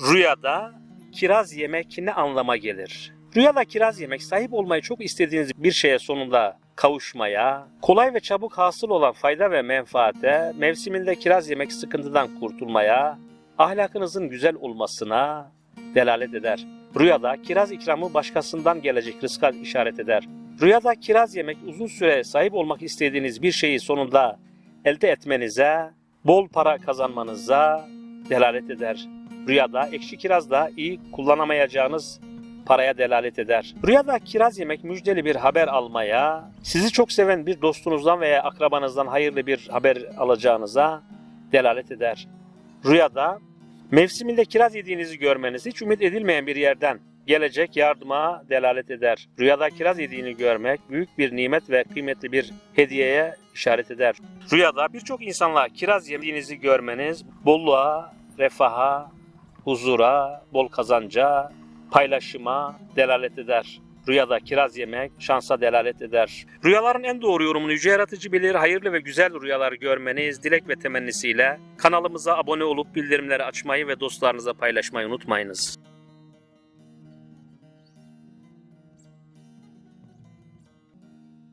Rüyada kiraz yemek ne anlama gelir? Rüyada kiraz yemek sahip olmayı çok istediğiniz bir şeye sonunda kavuşmaya, kolay ve çabuk hasıl olan fayda ve menfaate, mevsiminde kiraz yemek sıkıntıdan kurtulmaya, ahlakınızın güzel olmasına delalet eder. Rüyada kiraz ikramı başkasından gelecek rızka işaret eder. Rüyada kiraz yemek uzun süre sahip olmak istediğiniz bir şeyi sonunda elde etmenize, bol para kazanmanıza delalet eder. Rüyada ekşi kiraz da iyi kullanamayacağınız paraya delalet eder. Rüyada kiraz yemek müjdeli bir haber almaya, sizi çok seven bir dostunuzdan veya akrabanızdan hayırlı bir haber alacağınıza delalet eder. Rüyada mevsiminde kiraz yediğinizi görmeniz hiç ümit edilmeyen bir yerden gelecek yardıma delalet eder. Rüyada kiraz yediğini görmek büyük bir nimet ve kıymetli bir hediyeye işaret eder. Rüyada birçok insanla kiraz yediğinizi görmeniz bolluğa, refaha, huzura, bol kazanca, paylaşıma delalet eder. Rüyada kiraz yemek şansa delalet eder. Rüyaların en doğru yorumunu Yüce Yaratıcı bilir. Hayırlı ve güzel rüyalar görmeniz dilek ve temennisiyle kanalımıza abone olup bildirimleri açmayı ve dostlarınıza paylaşmayı unutmayınız.